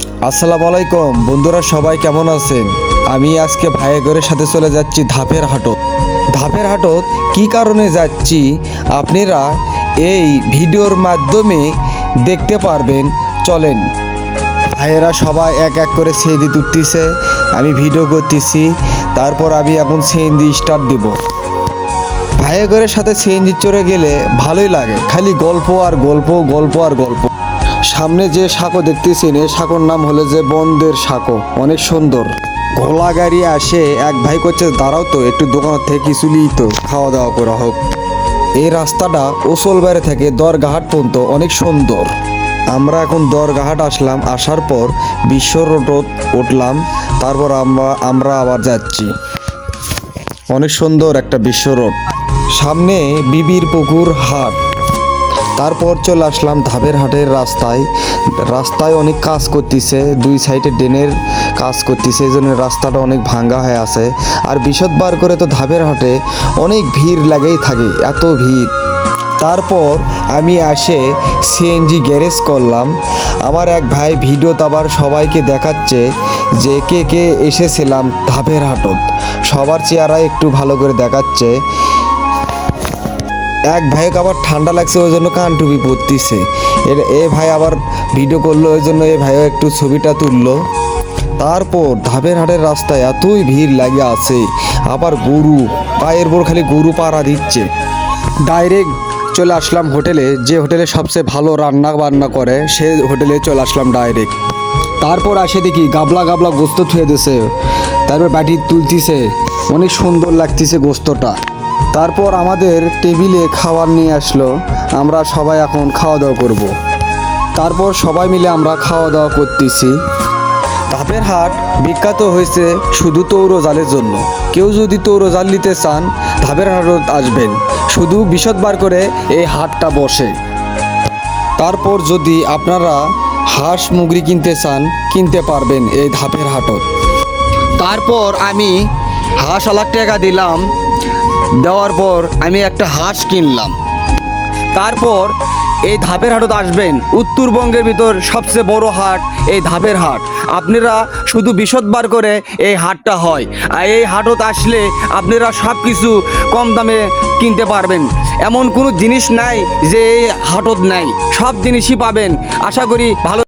আসসালামু আলাইকুম বন্ধুরা সবাই কেমন আছেন? আমি আজকে ভাইয়েগরের সাথে চলে যাচ্ছি ধাপের হাটত। ধাপের হাটত কি কারণে যাচ্ছি? আপনারা এই ভিডিওর মাধ্যমে দেখতে পারবেন। চলেন। ভাইয়েরা সবাই এক এক করে সেন্দি তুলতেছে। আমি ভিডিও করতেছি। তারপর আমি এখন সেন্দি স্টার্ট দিব। ভাইয়েগরের সাথে সিএনজি চড়ে গেলে ভালোই লাগে। খালি গল্প আর গল্প গল্প আর গল্প। সামনে যে সাঁকো দেখতেছেন, এই সাঁকোর নাম হলো যে বন্দের সাঁকো। অনেক সুন্দর। ঘোলা গাড়ি আসে, এক ভাই করছে, দাঁড়াও তো, একটু দোকান থেকে কিছু তো, খাওয়া দাওয়া করা হোক। এই রাস্তাটা ওসলবাড়ি থেকে দরগাহাট পর্যন্ত অনেক সুন্দর। আমরা এখন দরগাহাট আসলাম, আসার পর বিশ্ব রোড উঠলাম, তারপর আমরা আমরা আবার যাচ্ছি। অনেক সুন্দর একটা বিশ্ব রোড। সামনে বিবির পুকুর হাট। তারপর চলে আসলাম ধাপের হাটের রাস্তায়। রাস্তায় অনেক কাজ করতেছে, দুই সাইডে ড্রেনের কাজ করতেছে, এই জন্য রাস্তাটা অনেক ভাঙ্গা হয়ে আছে। আর বিশদবার করে তো ধাপের হাটে অনেক ভিড় লাগেই থাকে, এত ভিড়। তারপর আমি আসে সিএনজি গ্যারেজ করলাম। আমার এক ভাই ভিডিও আবার সবাইকে দেখাচ্ছে যে কে কে এসেছিলাম ধাপের হাটত। সবার চেহারা একটু ভালো করে দেখাচ্ছে। এক ভাইকে আবার ঠান্ডা লাগছে, ওই জন্য কান টুপি পরতিছে। এ ভাই আবার ভিডিও করল, ওই জন্য এ ভাইও একটু ছবিটা তুললো। তারপর ধাপের হাটের রাস্তায় এতই ভিড় লাগে আছে, আবার গরু, পায়ের পর খালি গরু পাড়া দিচ্ছে। ডাইরেক্ট চলে আসলাম হোটেলে, যে হোটেলে সবচেয়ে ভালো রান্না বান্না করে, সে হোটেলে চলে আসলাম ডাইরেক্ট তারপর আসে দেখি গাবলা গাবলা গোস্ত থুয়ে দিছে। তারপর বাটি তুলতিছে, অনেক সুন্দর লাগতেছে গোস্তটা। তারপর আমাদের টেবিলে খাবার নিয়ে আসলো। আমরা সবাই এখন খাওয়া দাওয়া করব। তারপর সবাই মিলে আমরা খাওয়া দাওয়া করতেছি। ধাপের হাট বিখ্যাত হয়েছে শুধু তৌর জালের জন্য। কেউ যদি তৌর জাল নিতে চান, ধাপের হাটত আসবেন। শুধু বিশদ বার করে এই হাটটা বসে। তারপর যদি আপনারা হাঁস মুগরি কিনতে চান, কিনতে পারবেন এই ধাপের হাটত। তারপর আমি হাঁস আলাক টাকা দিলাম। দেওয়ার পর আমি একটা হাঁস কিনলাম। তারপর এই ধাপের হাটত আসবেন, উত্তরবঙ্গের ভিতর সবচেয়ে বড় হাট এই ধাপের হাট। আপনারা শুধু বিশদবার করে এই হাটটা হয়, আর এই হাটত আসলে আপনারা সব কিছু কম দামে কিনতে পারবেন। এমন কোনো জিনিস নাই যে এই হাটত নাই, সব জিনিসই পাবেন। আশা করি ভালো